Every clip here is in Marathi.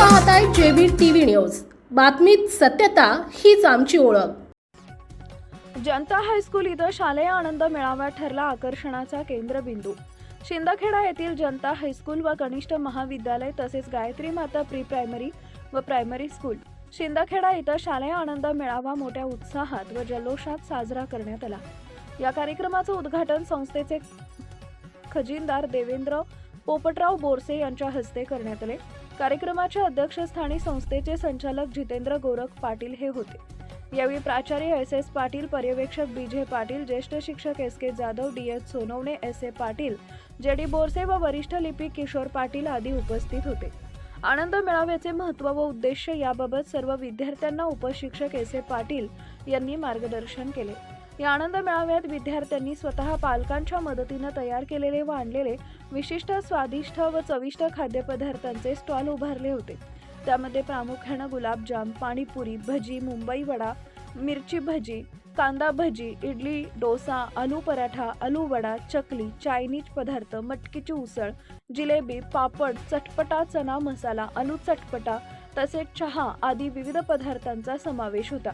पाहताय जेबी टीव्ही न्यूज. बातमीत सत्यता हीच आमची ओळख. जनता हायस्कूल इथं शालेय आनंद मेळावा ठरला आकर्षणाचा केंद्रबिंदू. शिंदखेडा येथील जनता हायस्कूल व कनिष्ठ महाविद्यालय तसेच गायत्री माता प्री प्रायमरी व प्रायमरी स्कूल. शिंदखेडा इथं शालेय आनंद मेळावा मोठ्या उत्साहात व जल्लोषात साजरा करण्यात आला. या कार्यक्रमाचं उद्घाटन संस्थेचे खजिनदार देवेंद्र पोपटराव बोरसे यांच्या हस्ते करण्यात आले. कार्यक्रमाच्या अध्यक्षस्थानी संस्थेचे संचालक जितेंद्र गोरख पाटील हे होते. यावेळी प्राचार्य एस एस पाटील पर्यवेक्षक बी जे पाटील ज्येष्ठ शिक्षक S K Jadhav D S Sonawane S A Patil J D Borse व वरिष्ठ लिपिक किशोर पाटील आदी उपस्थित होते. आनंद मेळाव्याचे महत्त्व व उद्देश याबाबत सर्व विद्यार्थ्यांना उपशिक्षक एस ए पाटील यांनी मार्गदर्शन केले. या आनंद मेळाव्यात विद्यार्थ्यांनी स्वतः पालकांच्या मदतीनं तयार केलेले व आणलेले विशिष्ट स्वादिष्ट व चविष्ट खाद्यपदार्थांचे स्टॉल उभारले होते. त्यामध्ये प्रामुख्यानं गुलाबजाम पाणीपुरी भजी मुंबई वडा मिरची भजी कांदा भजी इडली डोसा आलू पराठा आलू वडा चकली चायनीज पदार्थ मटकीची उसळ जिलेबी पापड चटपटा चना मसाला आलू चटपटा तसेच चहा आदी विविध पदार्थांचा समावेश होता.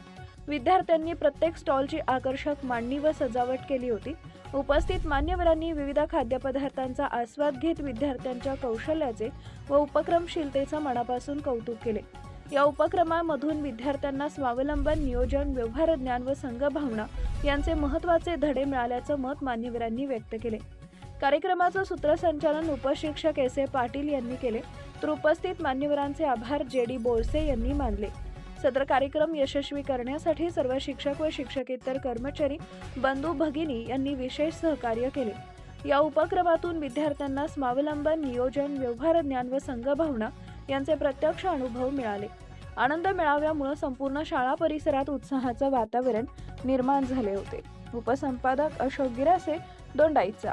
विद्यार्थ्यांनी प्रत्येक स्टॉलची आकर्षक मांडणी व सजावट केली होती. उपस्थित मान्यवरांनी विविध खाद्यपदार्थांचा आस्वाद घेत विद्यार्थ्यांच्या कौशल्याचे व उपक्रमशीलतेचं मनापासून कौतुक केले. या उपक्रमामधून विद्यार्थ्यांना स्वावलंबन नियोजन व्यवहार ज्ञान व संघभावना यांचे महत्त्वाचे धडे मिळाल्याचं मत मान्यवरांनी व्यक्त केले. कार्यक्रमाचं सूत्रसंचालन उपशिक्षक एस ए पाटील यांनी केले. तर उपस्थित मान्यवरांचे आभार जे डी बोरसे यांनी मानले. सदर कार्यक्रम यशस्वी करण्यासाठी सर्व शिक्षक व शिक्षकेतर कर्मचारी बंधू भगिनी यांनी विशेष सहकार्य केले. या उपक्रमातून विद्यार्थ्यांना स्वावलंबन नियोजन व्यवहार ज्ञान व संघभावना यांचे प्रत्यक्ष अनुभव मिळाले. आनंद मेळाव्यामुळे संपूर्ण शाळा परिसरात उत्साहाचं वातावरण निर्माण झाले होते. उपसंपादक अशोक गिरासे दोंडाईचा.